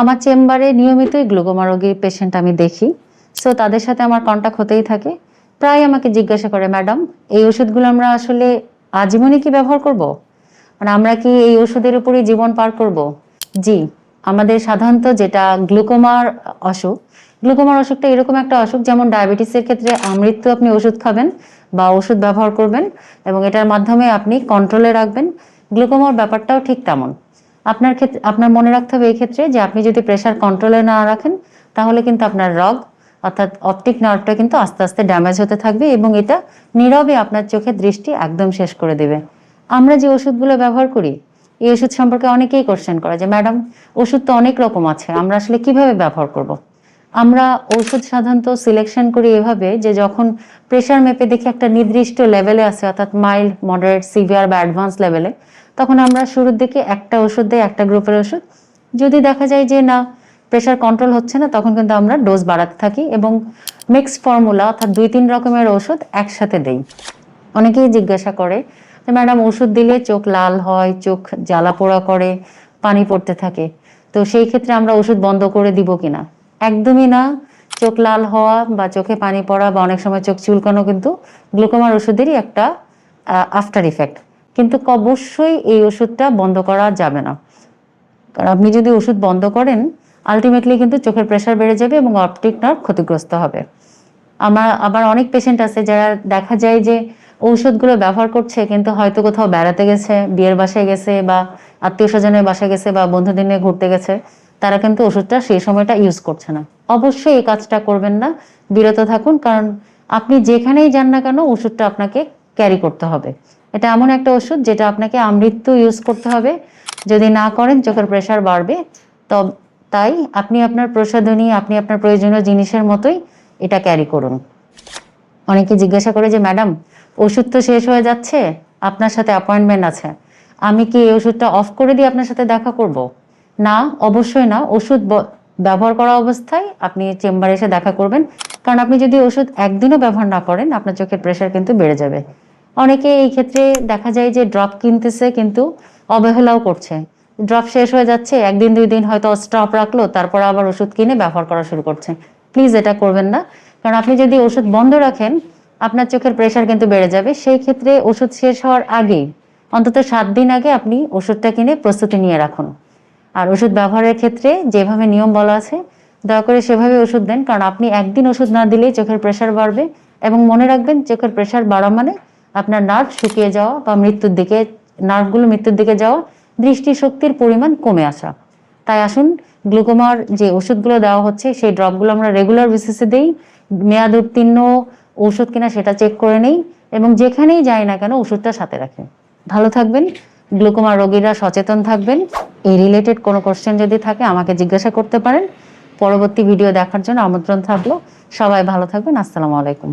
আমার চেম্বারে নিয়মিতই গ্লুকোমা রোগীর পেশেন্ট আমি দেখি। সো তাদের সাথে আমার কন্ট্যাক্ট হতেই থাকে। প্রায় আমাকে জিজ্ঞাসা করে ম্যাডাম এই ওষুধগুলো আমরা আসলে আজীবনই কি ব্যবহার করব? মানে আমরা কি এই ওষুধের উপরই জীবন পার করব? জি, আমাদের সাধারণত যেটা গ্লুকোমার অসুখ, গ্লুকোমার অসুখটা এরকম একটা অসুখ যেমন ডায়াবেটিসের ক্ষেত্রে আমৃত্যু আপনি ওষুধ খাবেন বা ওষুধ ব্যবহার করবেন এবং এটার মাধ্যমে আপনি কন্ট্রোলে রাখবেন। গ্লুকোমার ব্যাপারটাও ঠিক তেমন। আপনার ক্ষেত্রে, আপনার মনে রাখতে হবে এই ক্ষেত্রে যে আপনি যদি প্রেশার কন্ট্রোলে না রাখেন, তাহলে কিন্তু আপনার রগ অর্থাৎ অপটিক নার্ভটা কিন্তু আস্তে আস্তে ড্যামেজ হতে থাকবে এবং এটা নীরবে আপনার চোখের দৃষ্টি একদম শেষ করে দেবে আমরা যে ওষুধগুলো ব্যবহার করি, এই ওষুধ সম্পর্কে অনেকেই কোশ্চেন করে যে, ম্যাডাম, ওষুধ তো অনেক রকম আছে, আমরা আসলে কীভাবে ব্যবহার করব। আমরা ওষুধ সাধারণত সিলেকশন করি এভাবে যে যখন প্রেশার মেপে দেখি একটা নির্দিষ্ট লেভেলে আছে, অর্থাৎ মাইল্ড মডারেট সিভিয়ার বা অ্যাডভান্স লেভেলে তখন আমরা শুরুর দিকে একটা ওষুধ দেই, একটা গ্রুপের ওষুধ যদি দেখা যায় যে না প্রেশার কন্ট্রোল হচ্ছে না, তখন কিন্তু আমরা ডোজ বাড়াতে থাকি এবং মিক্সড ফর্মুলা অর্থাৎ দুই তিন রকমের ওষুধ একসাথে দেই। অনেকেই জিজ্ঞাসা করে যে ম্যাডাম ওষুধ দিলে চোখ লাল হয়, চোখ জ্বালা পোড়া করে, পানি পড়তে থাকে, তো সেই ক্ষেত্রে আমরা ওষুধ বন্ধ করে দিব কিনা? একদমই না। চোখ লাল হওয়া বা চোখে পানি পড়া বা অনেক সময় চোখ চুলকানো কিন্তু গ্লুকোমার ওষুধেরই একটা আফটার ইফেক্ট কিন্তু অবশ্যই এই ওষুধটা বন্ধ করা যাবে না। কারণ আপনি যদি ওষুধ বন্ধ করেন আলটিমেটলি কিন্তু চোখের প্রেশার বেড়ে যাবে এবং অপটিক নার্ভ ক্ষতিগ্রস্ত হবে। আমার, আবার অনেক পেশেন্ট আছে যারা দেখা যায় যে ঔষধগুলো ব্যবহার করছে কিন্তু হয়তো কোথাও বেড়াতে গেছে, বিয়ের বাসায় গেছে বা আত্মীয় স্বজনের বাসায় গেছে বা বন্ধুদের নিয়ে ঘুরতে গেছে। তারা কিন্তু ওষুধটা সেই সময়টা ইউজ করছে না। অবশ্যই এই কাজটা করবেন না, বিরত থাকুন, কারণ আপনি যেখানেই যান না কেন ওষুধটা আপনাকে ক্যারি করতে হবে। এটা এমন একটা ওষুধ যেটা আপনাকে আমৃত্যু ইউজ করতে হবে। যদি না করেন, চোখের প্রেশার বাড়বে। তো তাই আপনি আপনার প্রসাধনী, আপনি আপনার প্রয়োজনীয় জিনিসের মতোই এটা ক্যারি করুন। অনেকে জিজ্ঞাসা করে যে, ম্যাডাম, ওষুধ তো শেষ হয়ে যাচ্ছে, আপনার সাথে অ্যাপয়েন্টমেন্ট আছে। আমি কি এই ওষুধটা অফ করে দিয়ে আপনার সাথে দেখা করব? না, অবশ্যই না, ওষুধ ব্যবহার করা অবস্থায় আপনি চেম্বারে এসে দেখা করবেন। কারণ আপনি যদি ওষুধ একদিনও ব্যবহার না করেন, আপনার চোখের প্রেশার কিন্তু বেড়ে যাবে। অনেকে এই ক্ষেত্রে দেখা যায় যে ড্রপ কিনতেছে কিন্তু অবহেলাও করছে। ড্রপ শেষ হয়ে যাচ্ছে, একদিন, দুই দিন হয়তো স্টপ রাখল, তারপর আবার ওষুধ কিনে ব্যবহার করা শুরু করছে। প্লিজ এটা করবেন না। কারণ আপনি যদি ওষুধ বন্ধ রাখেন, আপনার চোখের প্রেশার কিন্তু বেড়ে যাবে। সেই ক্ষেত্রে ওষুধ শেষ হওয়ার আগেই, অন্তত সাত দিন আগে আপনি ওষুধটা কিনে প্রস্তুতি নিয়ে রাখুন। আর ওষুধ ব্যবহারের ক্ষেত্রে যেভাবে নিয়ম বলা আছে, দয়া করে সেভাবে ওষুধ দেন, কারণ আপনি একদিন ওষুধ না দিলেই চোখের প্রেশার বাড়বে এবং মনে রাখবেন চোখের প্রেশার বাড়া মানে আপনার নার্ভ শুকিয়ে যাওয়া বা মৃত্যুর দিকে নার্ভগুলো মৃত্যুর দিকে যাওয়া, দৃষ্টিশক্তির পরিমাণ কমে আসা। তাই আসুন, গ্লুকোমার যে ওষুধগুলো দেওয়া হচ্ছে, সেই ড্রপগুলো আমরা রেগুলার বেসিসে দেই, মেয়াদ উত্তীর্ণ ওষুধ কিনা সেটা চেক করে নেই এবং যেখানেই যাই না কেন ওষুধটা সাথে রাখেন ভালো থাকবেন, গ্লুকোমা রোগীরা সচেতন থাকবেন। এই রিলেটেড কোনো কোশ্চেন যদি থাকে, আমাকে জিজ্ঞাসা করতে পারেন। পরবর্তী ভিডিও দেখার জন্য আমন্ত্রণ থাকল। সবাই ভালো থাকবেন। আসসালামু আলাইকুম।